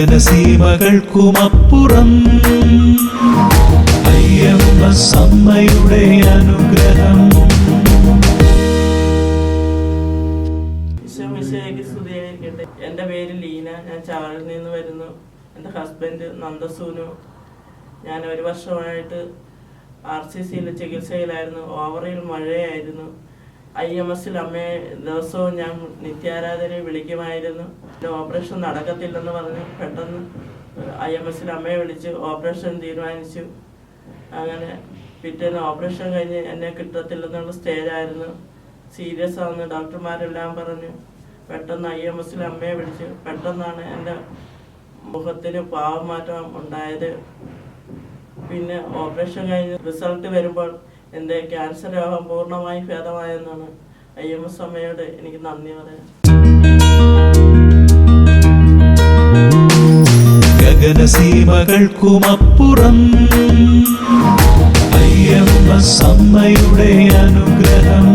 ഗഗനസീമകൾക്കുമപ്പുറം അയ്യപ്പ സമ്മയുടെ അനുഗ്രഹം. എന്റെ പേര് ലീന. ഞാൻ ചാറിൽ നിന്ന് വരുന്നു. എന്റെ ഹസ്ബൻഡ് നന്ദസൂനു. ഞാൻ ഒരു വർഷമായിട്ട് ആർ സി സിയിൽ ചികിത്സയിലായിരുന്നു. ഓവറിൽ മഴയായിരുന്നു. ഐ എം എസിൽ അമ്മയെ ദിവസവും ഞാൻ നിത്യാരാധന വിളിക്കുമായിരുന്നു. ഓപ്പറേഷൻ നടക്കത്തില്ലെന്ന് പറഞ്ഞ് പെട്ടെന്ന് ഐ എം എസിൽ അമ്മയെ വിളിച്ച് ഓപ്പറേഷൻ തീരുമാനിച്ചു. അങ്ങനെ പിറ്റേന്ന് ഓപ്പറേഷൻ കഴിഞ്ഞ് എന്നെ കിട്ടത്തില്ലെന്നുള്ള സ്റ്റേജായിരുന്നു. സീരിയസ് ആണെന്ന് ഡോക്ടർമാരെല്ലാം പറഞ്ഞു. പെട്ടെന്ന് ഐ എം എസിൽ അമ്മയെ വിളിച്ചു പെട്ടെന്നാണ് എന്റെ മുഖത്തിന് പാവമാറ്റം ഉണ്ടായത്. പിന്നെ ഓപ്പറേഷൻ കഴിഞ്ഞ് റിസൾട്ട് വരുമ്പോൾ എന്റെ ക്യാൻസർ രോഗം പൂർണമായി ഭേദമായെന്നാണ് ഐ എം എസ് അമ്മയോട് എനിക്ക് നന്ദി പറയാം ഗഗനസീമകൾക്കുമപ്പുറം ഐ എം എസ് അമ്മയുടെ അനുഗ്രഹം.